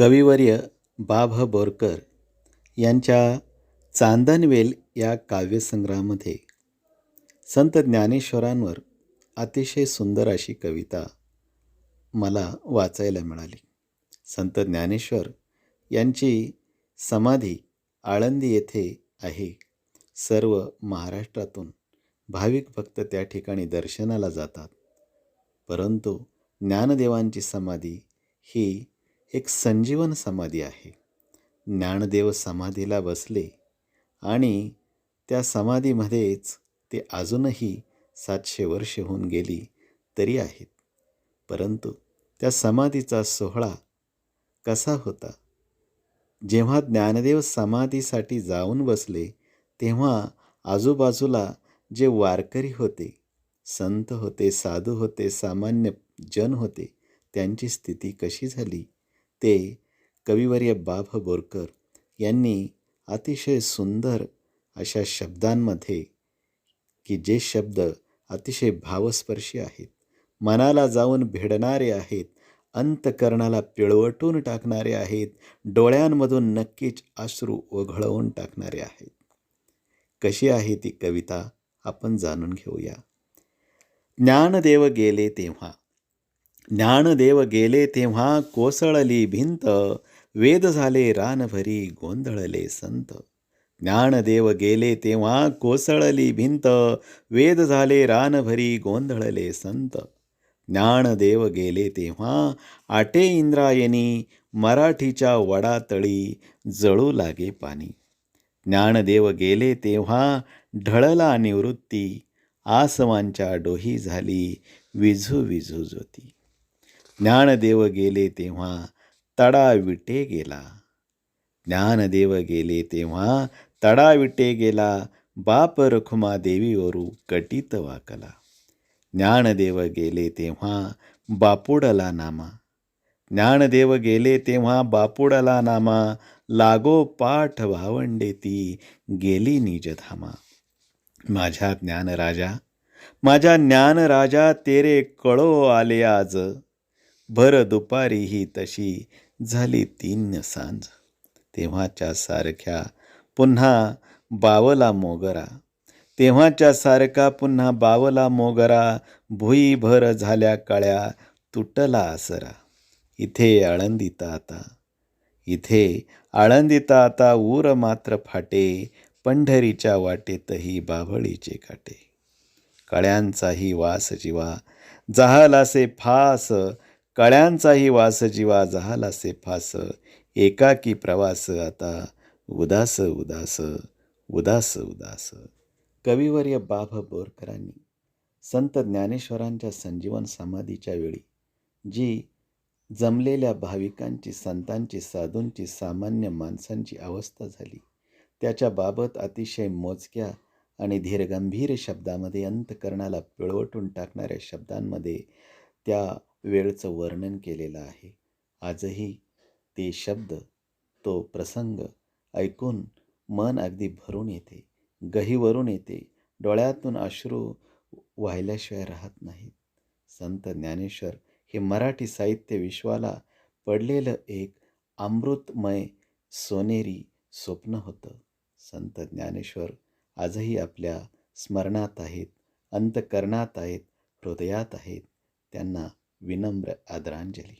कविवर्य बाभ बोरकर यांच्या चांदनवेल या काव्यसंग्रहामध्ये संत ज्ञानेश्वरांवर अतिशय सुंदर अशी कविता मला वाचायला मिळाली. संत ज्ञानेश्वर यांची समाधी आळंदी येथे आहे. सर्व महाराष्ट्रातून भाविक भक्त त्या ठिकाणी दर्शनाला जातात. परंतु ज्ञानदेवांची समाधी ही एक संजीवन समाधी आहे. ज्ञानदेव समाधीला बसले आणि त्या समाधीमध्येच ते अजूनही सातशे वर्ष होऊन गेली तरी आहेत. परंतु त्या समाधीचा सोहळा कसा होता? जेव्हा ज्ञानदेव समाधीसाठी जाऊन बसले तेव्हा आजूबाजूला जे वारकरी होते संत होते साधू होते सामान्य जन होते त्यांची स्थिती कशी झाली? ते कविवर्य बाभ बोरकर यांनी अतिशय सुंदर अशा शब्दांमध्ये की जे शब्द अतिशय भावस्पर्शी आहेत. मनाला जाऊन भिडणारे आहेत अंतकरणाला पिळवटून टाकणारे आहेत डोळ्यांमधून नक्कीच अश्रू ओघळवून टाकणारे आहेत. कशी आहे ती कविता? आपण जाणून घेऊया. ज्ञानदेव गेले तेव्हा ज्ञानदेव गेले तेव्हा कोसळली भिंत वेद झाले रानभरी गोंधळले संत. ज्ञानदेव गेले तेव्हा कोसळली भिंत वेद झाले रानभरी गोंधळले संत. ज्ञानदेव गेले तेव्हा आटे इंद्रायणी मराठीच्या वडातळी जळू लागे पाणी. ज्ञानदेव गेले तेव्हा ढळला निवृत्ती आसवांच्या डोही झाली विझू विझू ज्योती. ज्ञानदेव गेले तेव्हा तडा विटे गेला. ज्ञानदेव गेले तेव्हा तडा विटे गेला. बाप रखुमा देवीवरू कटीत वाकला. ज्ञानदेव गेले तेव्हा बापुडला नामा. ज्ञानदेव गेले तेव्हा बापुडला नामा. लागो पाठ भावंडे ती गेली निजधामा माझ्या ज्ञानराजा माझ्या ज्ञानराजा तेरे कळो आले आज. भर दुपारी ही तशी झाली तीन सांज. तेव्हाच्या सारख्या पुन्हा बावला मोगरा. तेव्हाच्या सारखा पुन्हा बावला मोगरा भुई भर झाल्या कळ्या तुटला आसरा. इथे आळंदिता आता इथे आळंदिता आता ऊर मात्र फाटे पंढरीच्या वाटेतही बाभळीचे काटे. कळ्यांचाही वास जीवा जहालासे फास कळ्यांचाही वास जीवा जहालासे फास. एकाकी प्रवास आता उदास उदास उदास उदास. कविवर्य बाभ बोरकरांनी संत ज्ञानेश्वरांच्या संजीवन समाधीच्या वेळी जी जमलेल्या भाविकांची संतांची साधूंची सामान्य माणसांची अवस्था झाली त्याच्याबाबत अतिशय मोजक्या आणि धीरगंभीर शब्दामध्ये अंतकरणाला पिळवटून टाकणाऱ्या शब्दांमध्ये त्या वेळचं वर्णन केलेलं आहे. आजही ते शब्द तो प्रसंग ऐकून मन अगदी भरून येते. गहीवरून येते. डोळ्यातून अश्रू वाहिल्याशिवाय राहत नाहीत. संत ज्ञानेश्वर हे मराठी साहित्य विश्वाला पडलेलं एक अमृतमय सोनेरी स्वप्न होतं. संत ज्ञानेश्वर आजही आपल्या स्मरणात आहेत अंतकरणात आहेत हृदयात आहेत. त्यांना ವಿನಮ್ರ ಆದರಾಂಜಲಿ